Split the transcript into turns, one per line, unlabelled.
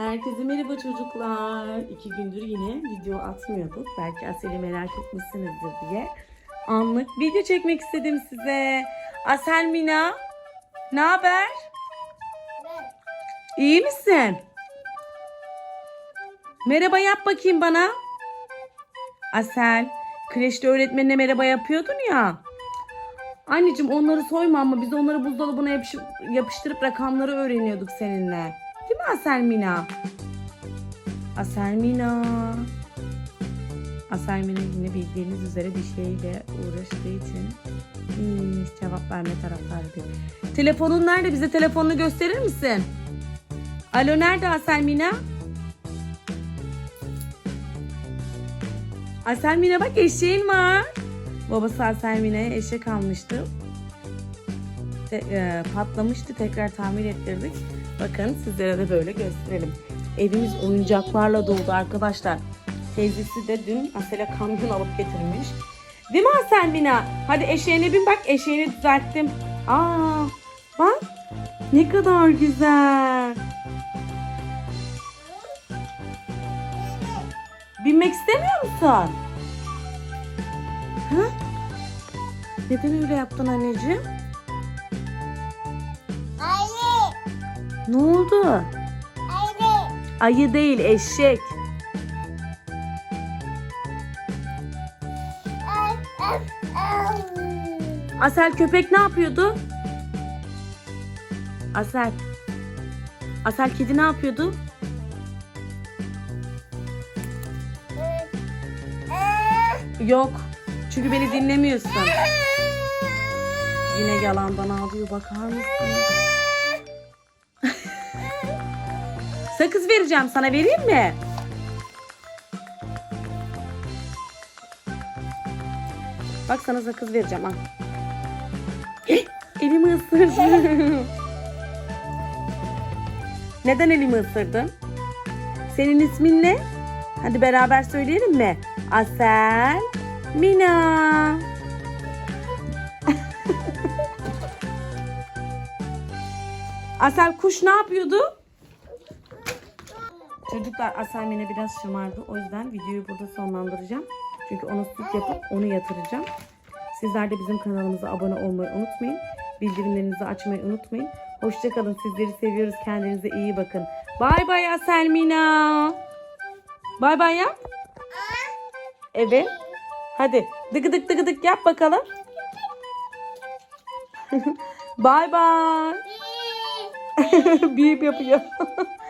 Herkese merhaba çocuklar. İki gündür yine video atmıyorduk. Belki Asel'i merak etmişsinizdir diye. Anlık video çekmek istedim size. Asel Mina, ne haber? İyi misin? Merhaba yap bakayım bana. Asel, kreşte öğretmenine merhaba yapıyordun ya. Anneciğim onları soyma ama biz onları buzdolabına yapışıp, yapıştırıp rakamları öğreniyorduk seninle. Değil mi Aselmina? Aselmina. Aselmina yine bildiğiniz üzere bir şeyle uğraştığı için hiç cevap verme taraftarı. Telefonun nerede? Bize telefonunu gösterir misin? Alo nerede Aselmina? Aselmina bak eşeğin var. Babası Aselmina'ya eşek almıştı. Te- e, patlamıştı. Tekrar tamir ettirdik. Bakın sizlere de böyle gösterelim. Evimiz oyuncaklarla doldu arkadaşlar. Teyzesi de dün Asel'e kamyon alıp getirmiş. Değil mi Aselmina? Hadi eşeğine bin bak eşeğini düzelttim. Aa, bak ne kadar güzel. Binmek istemiyor musun? Hı? Neden öyle yaptın anneciğim? Ne oldu?
ayı,
Ayı değil eşek. Asel köpek ne yapıyordu? Asel. Asel kedi ne yapıyordu? Yok. Çünkü beni dinlemiyorsun. Yine yalandan ağlıyor bakar mısın? Sakız vereceğim sana vereyim mi? Bak sana sakız vereceğim al. Elimi ısırdı. Neden elimi ısırdın? Senin ismin ne? Hadi beraber söyleyelim mi? Asel Mina. Asel kuş ne yapıyordu? Çocuklar Asel Mina biraz şımardı. O yüzden videoyu burada sonlandıracağım. Çünkü ona süt yapıp onu yatıracağım. Sizler de bizim kanalımıza abone olmayı unutmayın. Bildirimlerinizi açmayı unutmayın. Hoşçakalın. Sizleri seviyoruz. Kendinize iyi bakın. Bay bay Asel Mina. Bay bay yap. Evet. Hadi dıgıdık dıgıdık yap bakalım. bay bay. Bip yapıyor.